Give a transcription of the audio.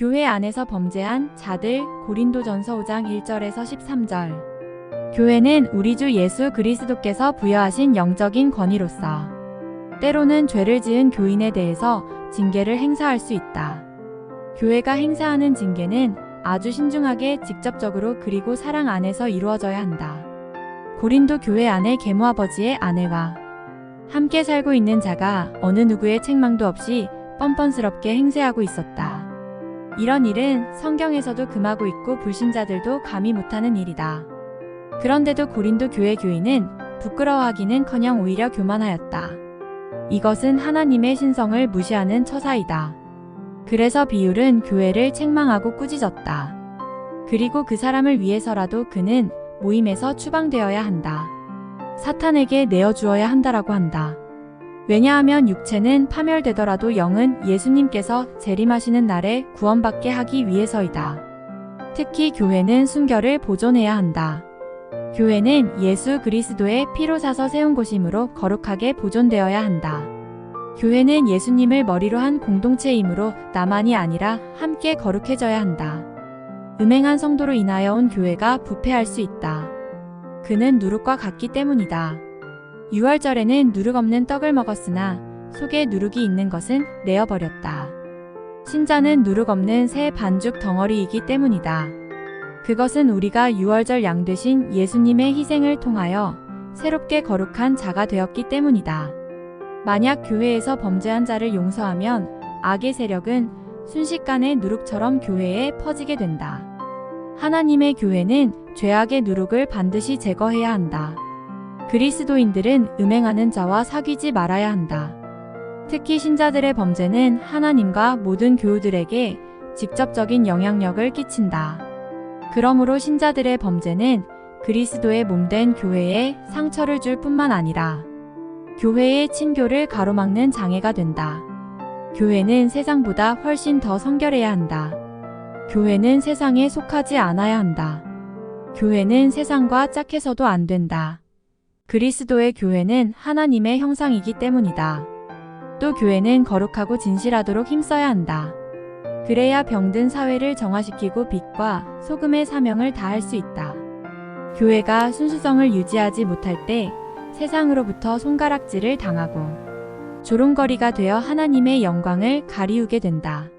교회 안에서 범죄한 자들 고린도전서 5장 1절에서 13절. 교회는 우리 주 예수 그리스도께서 부여하신 영적인 권위로서 때로는 죄를 지은 교인에 대해서 징계를 행사할 수 있다. 교회가 행사하는 징계는 아주 신중하게 직접적으로 그리고 사랑 안에서 이루어져야 한다. 고린도 교회 안의 계모아버지의 아내와 함께 살고 있는 자가 어느 누구의 책망도 없이 뻔뻔스럽게 행세하고 있었다. 이런 일은 성경에서도 금하고 있고 불신자들도 감히 못하는 일이다. 그런데도 고린도 교회 교인은 부끄러워하기는커녕 오히려 교만하였다. 이것은 하나님의 신성을 무시하는 처사이다. 그래서 비율은 교회를 책망하고 꾸짖었다. 그리고 그 사람을 위해서라도 그는 모임에서 추방되어야 한다. 사탄에게 내어주어야 한다라고 한다. 왜냐하면 육체는 파멸되더라도 영은 예수님께서 재림하시는 날에 구원받게 하기 위해서이다. 특히 교회는 순결을 보존해야 한다. 교회는 예수 그리스도의 피로 사서 세운 곳이므로 거룩하게 보존되어야 한다. 교회는 예수님을 머리로 한 공동체이므로 나만이 아니라 함께 거룩해져야 한다. 음행한 성도로 인하여 온 교회가 부패할 수 있다. 그는 누룩과 같기 때문이다. 6월절에는 누룩 없는 떡을 먹었으나 속에 누룩이 있는 것은 내어버렸다. 신자는 누룩 없는 새 반죽 덩어리이기 때문이다. 그것은 우리가 6월절 양 되신 예수님의 희생을 통하여 새롭게 거룩한 자가 되었기 때문이다. 만약 교회에서 범죄한 자를 용서하면 악의 세력은 순식간에 누룩처럼 교회에 퍼지게 된다. 하나님의 교회는 죄악의 누룩을 반드시 제거해야 한다. 그리스도인들은 음행하는 자와 사귀지 말아야 한다. 특히 신자들의 범죄는 하나님과 모든 교우들에게 직접적인 영향력을 끼친다. 그러므로 신자들의 범죄는 그리스도의 몸된 교회에 상처를 줄 뿐만 아니라 교회의 친교를 가로막는 장애가 된다. 교회는 세상보다 훨씬 더 성결해야 한다. 교회는 세상에 속하지 않아야 한다. 교회는 세상과 짝해서도 안 된다. 그리스도의 교회는 하나님의 형상이기 때문이다. 또 교회는 거룩하고 진실하도록 힘써야 한다. 그래야 병든 사회를 정화시키고 빛과 소금의 사명을 다할 수 있다. 교회가 순수성을 유지하지 못할 때 세상으로부터 손가락질을 당하고 조롱거리가 되어 하나님의 영광을 가리우게 된다.